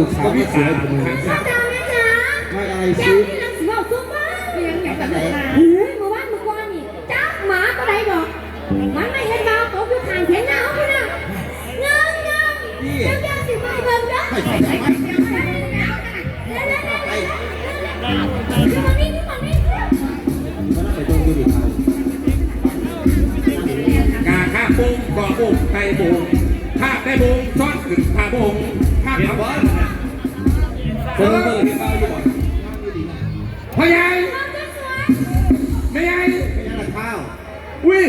ลูกสาวไม่สวผมเลยอาจารย์นะจ๊ะไม่อะไรแกซินี่นังสิบอกซุปเปอร์เลี้ยงอย่างแบบนั้นเฮ้ยเมื่อานเมื่อวานนี่จับหมาตัวใดบอกมันไม่เห็นเราตกอยู่ทางเถียงนาเขาน่ะเงินเงินเจ้าเจ้าสิไปเบิ่งเด้อไม่ใช่ไหมเดี๋ยวเดี๋ยวเดี๋ยวเดี๋ยวเดี๋ยวเดี๋ยวคือมันนี่คือมันนี่มันไปตรงยูนิคาร์กาข้าบุงก่อบุงไตบุงข้าได้บุงซ้อนขึ้นพาบง ข้าเขาบอลคนเบอร์ที่เขาอยู่บ่พ่อใหญ่มันจะสวยแม่ใหญ่ข้าวอุ้ย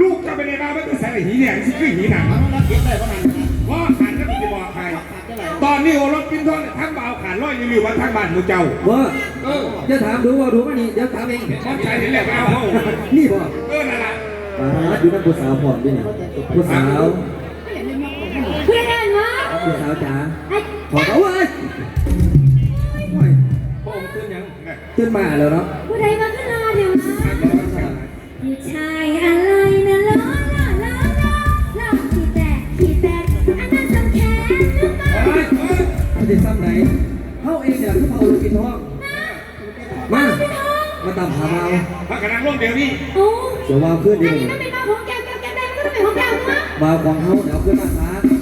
ลูกจะไปในบ้านไม่ต้องใส่หีเนี่ยสิคือหีหนังมันต้องเก็บได้เพราะมันพ่อขันก็ไม่บอกใครตอนนี้โอรสกินทอดทั้งบ่าวขาดร้อยอยู่ว่าทั้งบ้านมูเจ้าว่าเออจะถามดูว่าดูว่านี่เดี๋ยวถามเองพ่อใจเห็นแหละเอาเขานี่บ่เออนั่นแหละอ่าอยู่นั่นผู้สาวพร้อมด้วยนี่ผู้สาว วะผู้สาวจ๋าไอ้ขอเขาเว้ยโอ้ยพระองค์ขึ้นยังขึ้นมาแล้วเนาะผู้ใดมาขึ้นรอเดี๋ยวนะผู้ชายอะไรนะล้อล้อล้อล้อล้อขี้แตกขี้แตกอันนั้นสำแขนหรือเปล่าเฮ้ยเฮ้ยไม่ได้ซ้ำไหนเฮาเองเนี่ยคือเฮาลูกกินท้องมามาตามหาเราพระกำลังร่วมเดี๋ยวนี้โอ้เดี๋ยววาวขึ้นอัดีนกนี้ว่ามันเป็นมาของแก้วแก้วแก้วแดงก็ต้องเป็นของแก้วนะวาวของเฮาเดี๋ยวขึ้นมาหาว่าให้ไหน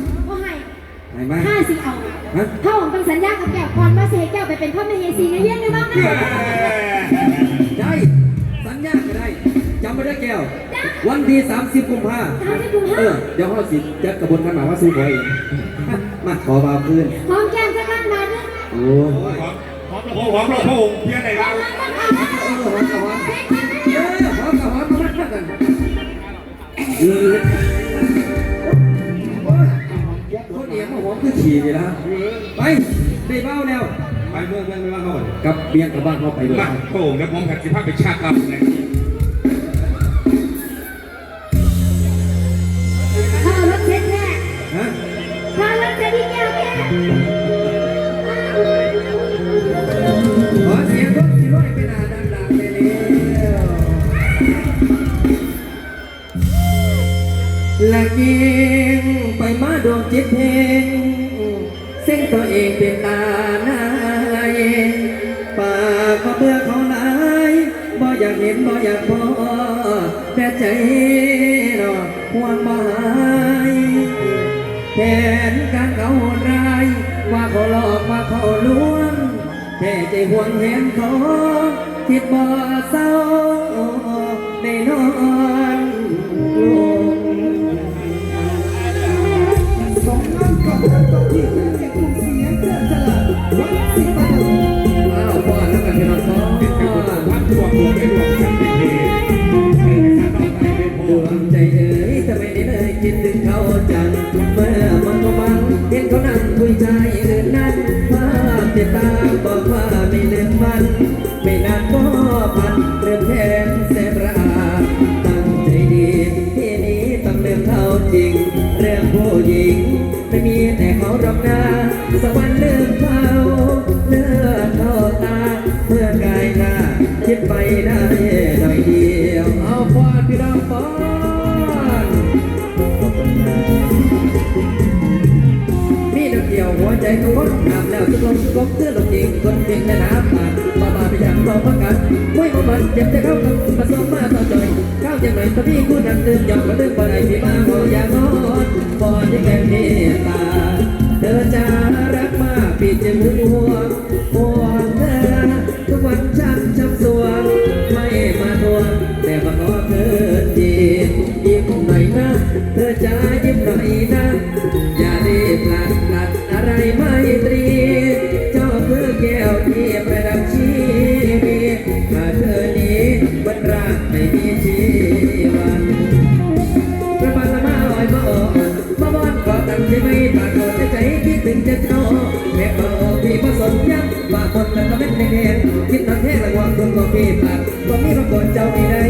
มาห้าสิเอาฮะถ้าผมต้องสัญญากับแก้วก่อนว่าเสกแก้วไปเป็นพ่อแม่เฮซีในเยี่ยนหรือบ้างนะได้ สัญญาก็ได้จำไม่ได้แก้ว วันที่ 30กุมภาทำให้กุมเอภาอเดี๋ยวเฮาสิจัดกระบวนการหมายว่าสู้บ่อยมาขอวาวขึ้นหอมแก้มสักล้านบาทด้วยโอ้หอมหอมหอมพระองค์เพียงไหนเราเออหอมกับหอมเออหอมกับหอมมาพัดกัน เออคนเอียงมาหอมคือฉี่นี่ละไปได้เบ้าแล้ว ไปเมืองเมืองเมืองเขากับเบียงกับบ้านเขาไปด้วยบ้านพระองค์และผมขัดสิภาพไปชาติเราเนี่ยถ้ารถเช็ดแน่ฮะถ้ารถเช็ดที่แก้วแก้วขอเสียงรถที่ร้อยไปหนาดังๆไปแล้วละเกียงไปมา ดวงจิตเพลงเส้นตัวเองเป็นตานายปากก็เบื่อเขาหลายบ่อยากเห็นบ่อยากพอแต่ใจรอห่วงบ่หายแผนการเขาโหดร้ายว่าเขาหลอกว่าเขาลวงแค่ใจห่วงเห็นเขาคิดบ่เศร้าได้นอน ในดวงสันติเทเอาสักวันลืมเขาเลือกเขาตาเมื่อกายหน้าคิดไปได้หน่อยเดียวเอาฟอนพี่น้องฟอนมีน้ำเดียวหัวใจก็วดน้ำแล้วทุกลมทุกลมเตื้อลมยิงคนเพียงแต่น้ำผ่านมาบาไปอย่างรอพักกันไม่มาบันเจ็บจะเข้ากันมาซ้อมมาต่อจอยเข้าอย่างไรตอนนี้กูนั่งตื่นยอมมาเรื่องบ่ได้ที่มาบ่อย่างนอนบ่ที่แก่เมตตา เธอจะรักมากพี่จะห่วงห่วงเธอทุกวันช้ำช้ำสวงไม่มาทวงแต่มาขอเธอทียิ้มหน่อยนะเธอจะ บางคนกันก็ไม่ได้เห็นคิดทางแท้ระวังคนก็พี่ปากก็มีคนกดเจ้าไม่ได้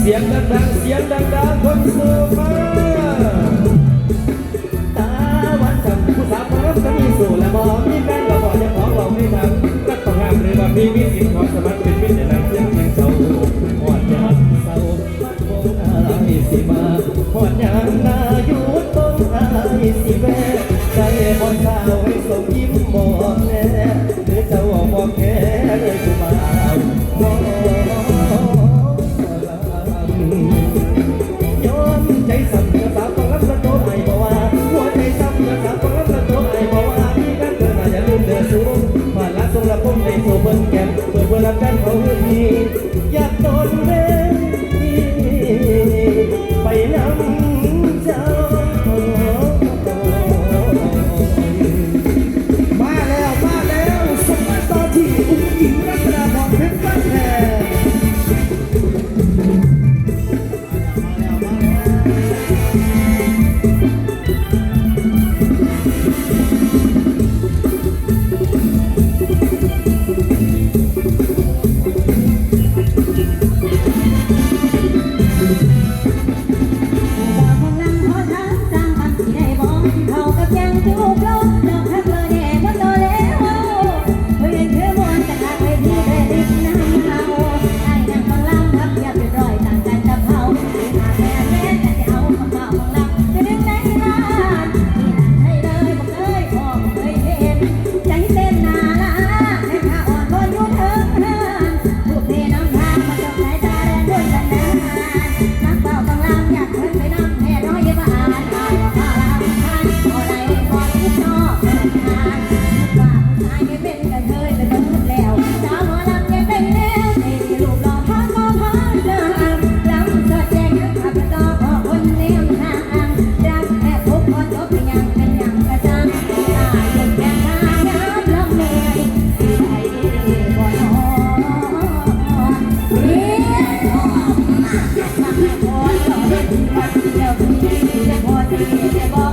เสียงดังเสียงดังคนสูงมาตาวันจำผู้สาวคนรักสามีสู่และมองมีแฟนก็บอกจะขอเราไม่ทำก็ต้องห้ามเลยว่ามีวิธีความสมัคเป็นวิธีนั้นเสียงเศร้าหอดยามเศร้ามันคงสิมาหอดยามนาอยู่ต้นอายสิแม่ใจอ่อนใ you.